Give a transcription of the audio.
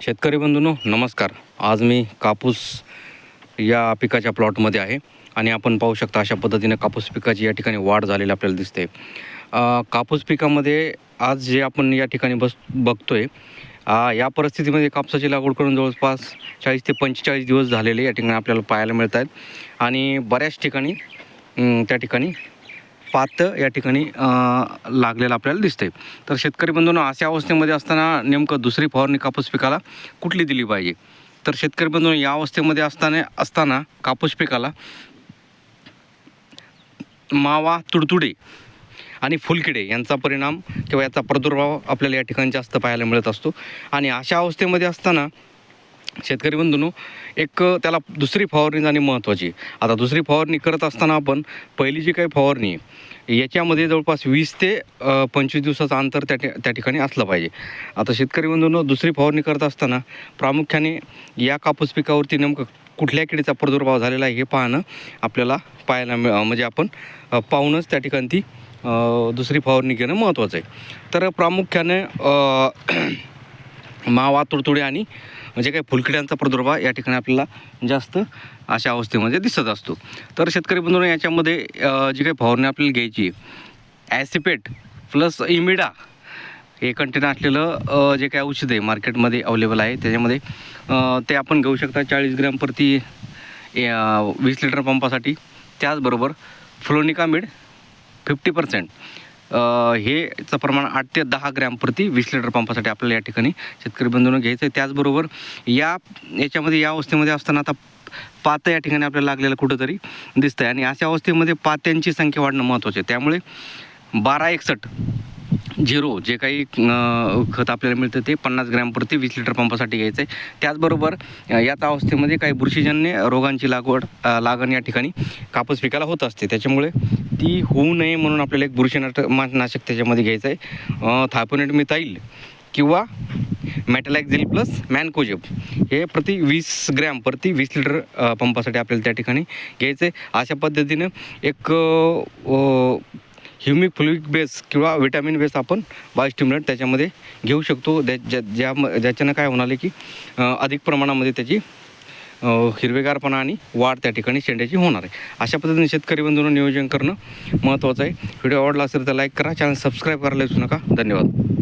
शेतकरी बंधूनो नमस्कार. आज मी कापूस या पिकाच्या प्लॉटमध्ये आहे आणि आपण पाहू शकता अशा पद्धतीने कापूस पिकाची या ठिकाणी वाढ झालेली आपल्याला दिसते. कापूस पिकामध्ये आज जे आपण या ठिकाणी बस बघतोय आहे या परिस्थितीमध्ये कापसाची लागवड करून जवळपास चाळीस ते पंचेचाळीस दिवस झालेले या ठिकाणी आपल्याला पाहायला मिळत आहेत आणि बऱ्याच ठिकाणी त्या ठिकाणी पात या ठिकाणी लागलेलं आपल्याला दिसतंय. तर शेतकरी बंधूंनो अशा अवस्थेमध्ये असताना नेमकं दुसरी फवारणी कापूस पिकाला कुठली दिली पाहिजे? तर शेतकरी बंधूंनो या अवस्थेमध्ये असताना असताना कापूस पिकाला मावा तुडतुडे आणि फुलकिडे यांचा परिणाम किंवा याचा प्रादुर्भाव आपल्याला या ठिकाणी जास्त पाहायला मिळत असतो. आणि अशा अवस्थेमध्ये असताना शेतकरी बंधूनो एक त्याला दुसरी फवारणी जाणे महत्त्वाची आता दुसरी फवारणी करत असताना आपण पहिली जी काही फवारणी आहे याच्यामध्ये जवळपास वीस ते पंचवीस दिवसाचं अंतर त्या त्या ठिकाणी असलं पाहिजे. आता शेतकरी बंधूंनो दुसरी फवारणी करत असताना प्रामुख्याने या कापूस पिकावरती नेमकं कुठल्या किडीचा प्रादुर्भाव झालेला आहे हे पाहणं आपल्याला पाहायला मिळ म्हणजे आपण पाहूनच त्या ठिकाणी ती दुसरी फवारणी घेणं महत्त्वाचं आहे. तर प्रामुख्याने मावा तुडतुडे आणि म्हणजे काही फुलकिड्यांचा प्रादुर्भाव या ठिकाणी आपल्याला जास्त अशा अवस्थेमध्ये दिसत असतो. तर शेतकरी बंधूंना याच्यामध्ये जी काही फवारणी आपल्याला घ्यायची ॲसिपेट प्लस इमिडा हे कंटेनर असलेलं जे काही औषध आहे मार्केटमध्ये अवेलेबल आहे त्याच्यामध्ये ते आपण घेऊ शकता चाळीस ग्रॅम प्रति वीस लिटर पंपासाठी. त्याचबरोबर फ्लोनिकामिड फिफ्टी पर्सेंट. हेचं प्रमाण आठ ते दहा ग्रॅम प्रति वीस लिटर पंपासाठी आपल्याला या ठिकाणी शेतकरी बंधूंनो घ्यायचं आहे त्याचबरोबर या याच्यामध्ये या अवस्थेमध्ये असताना आता पातं या ठिकाणी आपल्याला लागलेलं कुठंतरी दिसतं आहे आणि अशा अवस्थेमध्ये पात्यांची संख्या वाढणं महत्त्वाचं आहे. त्यामुळे बारा एकसष्ट झिरो जे काही खत आपल्याला मिळतं ते पन्नास ग्रॅम प्रति वीस लिटर पंपासाठी घ्यायचं आहे. त्याचबरोबर याच अवस्थेमध्ये काही बुरशीजन्य रोगांची लागवड लागण या ठिकाणी कापूस पिकाला होत असते. त्याच्यामुळे ती होऊ नये म्हणून आपल्याला एक बुरशीनाट नाशक त्याच्यामध्ये घ्यायचं आहे. थायपोनेट मिथाईल किंवा मॅटलॅक्झिल प्लस मॅनकोजेब हे प्रति वीस ग्रॅम प्रति वीस लिटर पंपासाठी आपल्याला त्या ठिकाणी घ्यायचं आहे. अशा पद्धतीनं एक ह्युमिक फ्लुईक बेस किंवा विटॅमिन बेस आपण बायोस्टिम्युलेंट त्याच्यामध्ये घेऊ शकतो. ज्या ज्या ज्याच्यानं काय होणार आहे की अधिक प्रमाणामध्ये त्याची हिरवेगारपणा आणि वाढ त्या ठिकाणी शेंड्याची होणार आहे. अशा पद्धतीने शेतकरी बंधूंना नियोजन करणं महत्त्वाचं आहे. व्हिडिओ आवडला असेल तर लाईक करा चॅनल सबस्क्राईब करायला विसरू नका. धन्यवाद.